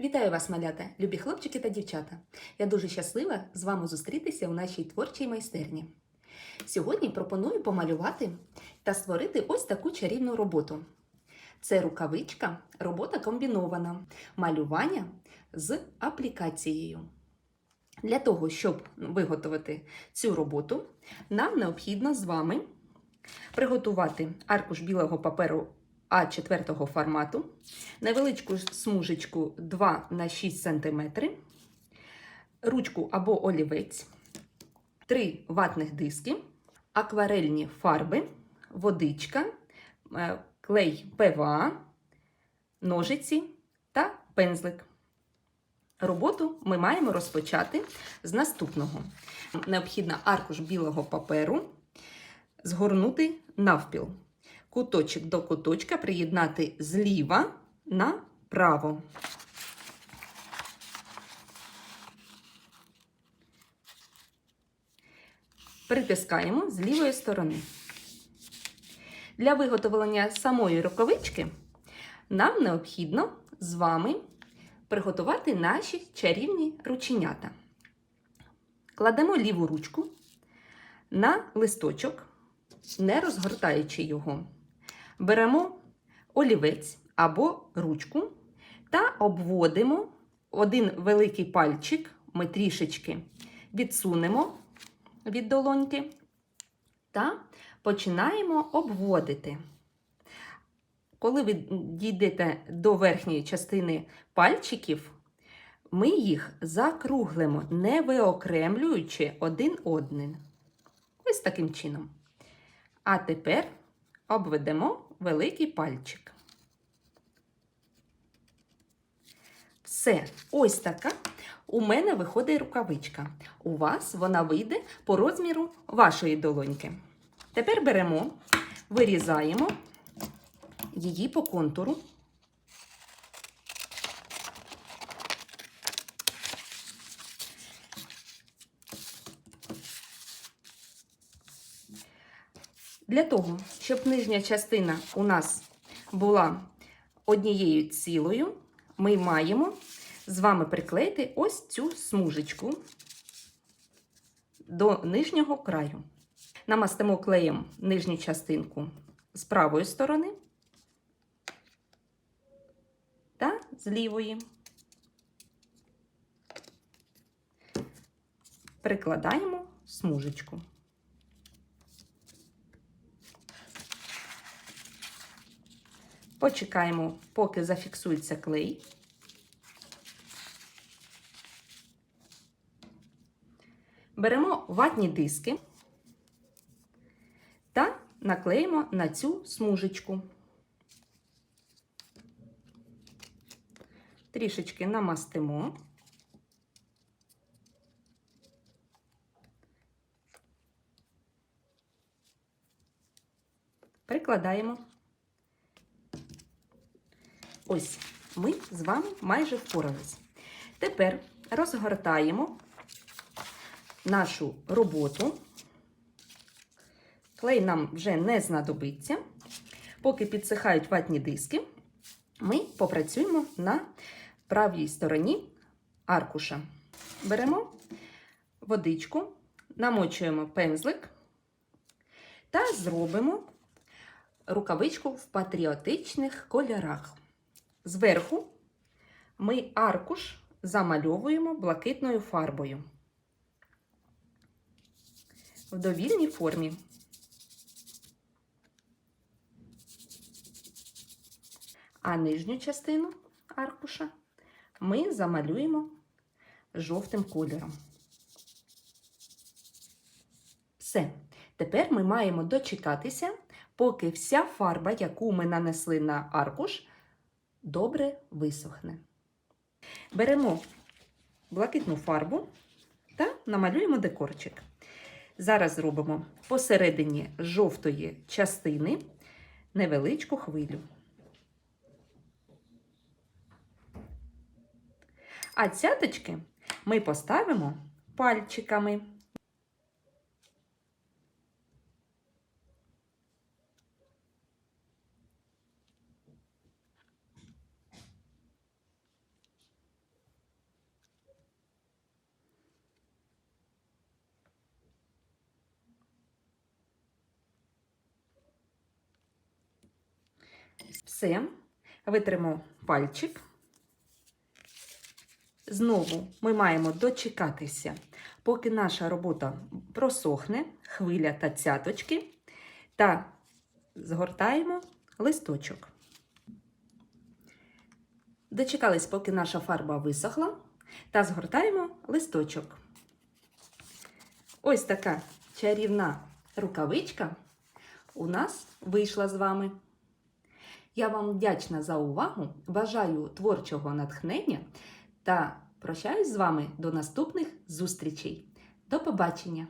Вітаю вас, малята, любі хлопчики та дівчата. Я дуже щаслива з вами зустрітися у нашій творчій майстерні. Сьогодні пропоную помалювати та створити ось таку чарівну роботу. Це рукавичка, робота комбінована, малювання з аплікацією. Для того, щоб виготовити цю роботу, нам необхідно з вами приготувати аркуш білого паперу А4 формату, невеличку смужечку 2 на 6 см, ручку або олівець, 3 ватних диски, акварельні фарби, водичка, е, клей ПВА, ножиці та пензлик. Роботу ми маємо розпочати з наступного. Необхідно аркуш білого паперу згорнути навпіл. Куточок до куточка приєднати зліва направо. Притискаємо з лівої сторони. Для виготовлення самої рукавички нам необхідно з вами приготувати наші чарівні рученята. Кладемо ліву ручку на листочок, не розгортаючи його. Беремо олівець або ручку та обводимо один великий пальчик, ми трішечки відсунемо від долоньки та починаємо обводити. Коли ви дійдете до верхньої частини пальчиків, ми їх закруглимо, не виокремлюючи один одним. Ось таким чином. А тепер обведемо великий пальчик. Все, ось така у мене виходить рукавичка. У вас вона вийде по розміру вашої долоньки. Тепер беремо, вирізаємо її по контуру. Для того, щоб нижня частина у нас була однією цілою, ми маємо з вами приклеїти ось цю смужечку до нижнього краю. Намастимо клеєм нижню частинку з правої сторони та з лівої. Прикладаємо смужечку. Почекаємо, поки зафіксується клей. Беремо ватні диски та наклеїмо на цю смужечку. Трішечки намастимо. Прикладаємо. Ось, ми з вами майже впорались. Тепер розгортаємо нашу роботу. Клей нам вже не знадобиться. Поки підсихають ватні диски, ми попрацюємо на правій стороні аркуша. Беремо водичку, намочуємо пензлик та зробимо рукавичку в патріотичних кольорах. Зверху ми аркуш замальовуємо блакитною фарбою в довільній формі. А нижню частину аркуша ми замалюємо жовтим кольором. Все. Тепер ми маємо дочекатися, поки вся фарба, яку ми нанесли на аркуш, добре висохне. Беремо блакитну фарбу та намалюємо декорчик. Зараз зробимо посередині жовтої частини невеличку хвилю. А цяточки ми поставимо пальчиками. Все. Витримо пальчик. Знову ми маємо дочекатися, поки наша робота просохне, хвиля та цяточки, та згортаємо листочок. Дочекались, поки наша фарба висохла, та згортаємо листочок. Ось така чарівна рукавичка у нас вийшла з вами. Я вам вдячна за увагу, бажаю творчого натхнення та прощаюсь з вами до наступних зустрічей. До побачення!